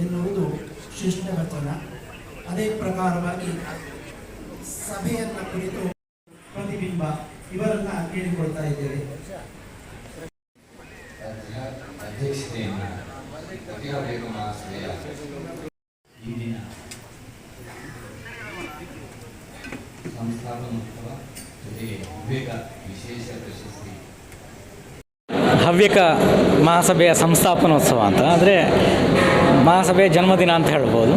ಎನ್ನುವುದು ಶಿಷ್ಟವಚನ ಅದೇ ಪ್ರಕಾರವಾಗಿ ಸಭೆಯನ್ನು ಕುರಿತು ಪ್ರತಿಬಿಂಬ ಇವರನ್ನ ಕೇಳಿಕೊಳ್ತಾ ಇದ್ದೇವೆ. ಅಧ್ಯಕ್ಷತೆಯನ್ನು ಹವ್ಯಕ ಮಹಾಸಭೆಯ ಸಂಸ್ಥಾಪನೋತ್ಸವ ಅಂತ. ಅಂದರೆ ಮಹಾಸಭೆಯ ಜನ್ಮದಿನ ಅಂತ ಹೇಳ್ಬೋದು.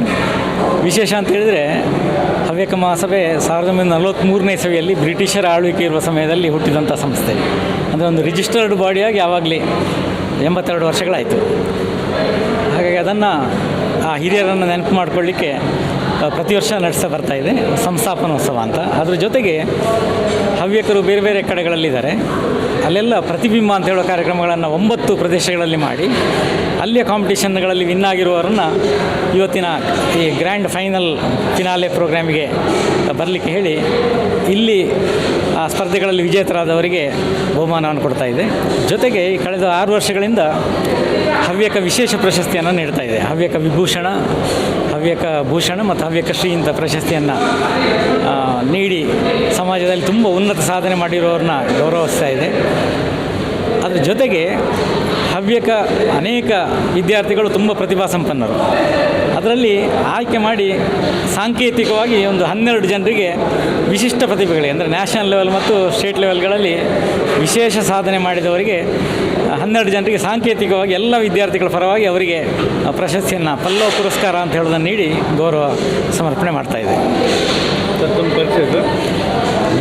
ವಿಶೇಷ ಅಂತ ಹೇಳಿದರೆ ಹವ್ಯಕ ಮಹಾಸಭೆ ಸಾವಿರದ ಒಂಬೈನೂರ ನಲವತ್ತ್ಮೂರನೇ ಇಸವಿಯಲ್ಲಿ ಬ್ರಿಟಿಷರ ಆಳ್ವಿಕೆ ಇರುವ ಸಮಯದಲ್ಲಿ ಹುಟ್ಟಿದಂಥ ಸಂಸ್ಥೆ. ಅಂದರೆ ಒಂದು ರಿಜಿಸ್ಟರ್ಡ್ ಬಾಡಿಯಾಗಿ ಯಾವಾಗಲೇ ಎಂಬತ್ತೆರಡು ವರ್ಷಗಳಾಯಿತು. ಹಾಗಾಗಿ ಅದನ್ನು ಆ ಹಿರಿಯರನ್ನು ನೆನಪು ಮಾಡಿಕೊಳ್ಳಿಕ್ಕೆ ಪ್ರತಿ ವರ್ಷ ನಡೆಸ ಬರ್ತಾ ಇದೆ, ಸಂಸ್ಥಾಪನೋತ್ಸವ ಅಂತ. ಅದ್ರ ಜೊತೆಗೆ ಹವ್ಯಕರು ಬೇರೆ ಬೇರೆ ಕಡೆಗಳಲ್ಲಿದ್ದಾರೆ. ಅಲ್ಲೆಲ್ಲ ಪ್ರತಿಬಿಂಬ ಅಂತ ಹೇಳೋ ಕಾರ್ಯಕ್ರಮಗಳನ್ನು ಒಂಬತ್ತು ಪ್ರದೇಶಗಳಲ್ಲಿ ಮಾಡಿ, ಅಲ್ಲಿಯ ಕಾಂಪಿಟೇಷನ್ಗಳಲ್ಲಿ ವಿನ್ ಆಗಿರುವವರನ್ನು ಇವತ್ತಿನ ಈ ಗ್ರ್ಯಾಂಡ್ ಫೈನಲ್ ಫಿನಾಲೆ ಪ್ರೋಗ್ರಾಮಿಗೆ ಬರಲಿಕ್ಕೆ ಹೇಳಿ, ಇಲ್ಲಿ ಆ ಸ್ಪರ್ಧೆಗಳಲ್ಲಿ ವಿಜೇತರಾದವರಿಗೆ ಬಹುಮಾನವನ್ನು ಕೊಡ್ತಾ ಇದೆ. ಜೊತೆಗೆ ಕಳೆದ ಆರು ವರ್ಷಗಳಿಂದ ಹವ್ಯಕ ವಿಶೇಷ ಪ್ರಶಸ್ತಿಯನ್ನು ನೀಡ್ತಾ ಇದೆ. ಹವ್ಯಕ ವಿಭೂಷಣ ಹವ್ಯಕ ಭೂಷಣ ಮತ್ತು ಹವ್ಯಕ ಶ್ರೀ ಇಂಥ ಪ್ರಶಸ್ತಿಯನ್ನು ನೀಡಿ ಸಮಾಜದಲ್ಲಿ ತುಂಬ ಉನ್ನತ ಸಾಧನೆ ಮಾಡಿರೋರನ್ನ ಗೌರವಿಸ್ತಾ ಇದೆ. ಅದರ ಜೊತೆಗೆ ಹವ್ಯಕ ಅನೇಕ ವಿದ್ಯಾರ್ಥಿಗಳು ತುಂಬ ಪ್ರತಿಭಾ ಸಂಪನ್ನರು. ಅದರಲ್ಲಿ ಆಯ್ಕೆ ಮಾಡಿ ಸಾಂಕೇತಿಕವಾಗಿ ಒಂದು ಹನ್ನೆರಡು ಜನರಿಗೆ ವಿಶಿಷ್ಟ ಪ್ರತಿಭೆಗಳಿಗೆ ಅಂದರೆ ನ್ಯಾಷನಲ್ ಲೆವೆಲ್ ಮತ್ತು ಸ್ಟೇಟ್ ಲೆವೆಲ್ಗಳಲ್ಲಿ ವಿಶೇಷ ಸಾಧನೆ ಮಾಡಿದವರಿಗೆ ಹನ್ನೆರಡು ಜನರಿಗೆ ಸಾಂಕೇತಿಕವಾಗಿ ಎಲ್ಲ ವಿದ್ಯಾರ್ಥಿಗಳ ಪರವಾಗಿ ಅವರಿಗೆ ಪ್ರಶಸ್ತಿಯನ್ನು ಪಲ್ಲವ ಪುರಸ್ಕಾರ ಅಂತ ಹೇಳೋದನ್ನು ನೀಡಿ ಗೌರವ ಸಮರ್ಪಣೆ ಮಾಡ್ತಾ ಇದೆ.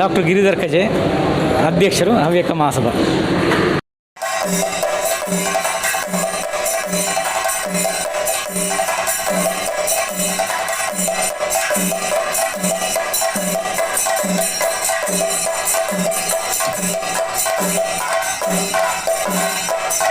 ಡಾಕ್ಟರ್ ಗಿರಿಧರ್ ಕಜೆ ಅಧ್ಯಕ್ಷರು ಹವ್ಯಕ ಮಹಾಸಭಾ.